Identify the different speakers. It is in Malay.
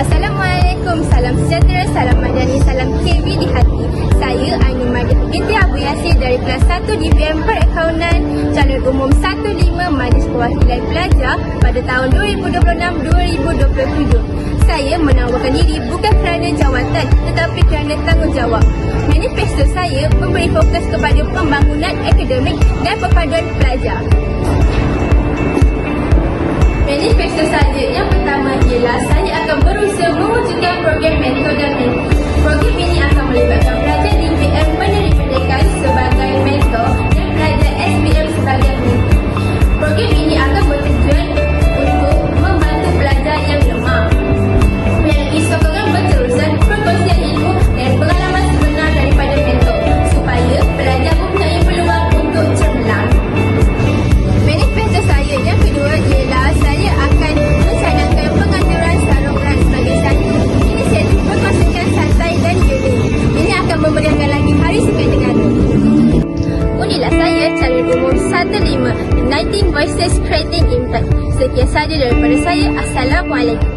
Speaker 1: Assalamualaikum, salam sejahtera, salam madani, salam KB di hati. Saya Aini Madi binti Abu Yasir dari kelas 1 DBM Perakaunan, calon umum 15 Majlis Perwakilan Pelajar pada tahun 2026-2027. Saya menawarkan diri bukan kerana jawatan tetapi kerana tanggungjawab. Manifesto saya memberi fokus kepada pembangunan akademik dan perpaduan pelajar. propio invento kata lima, 19 Voices Creating Impact. Sekian sahaja daripada saya. Assalamualaikum.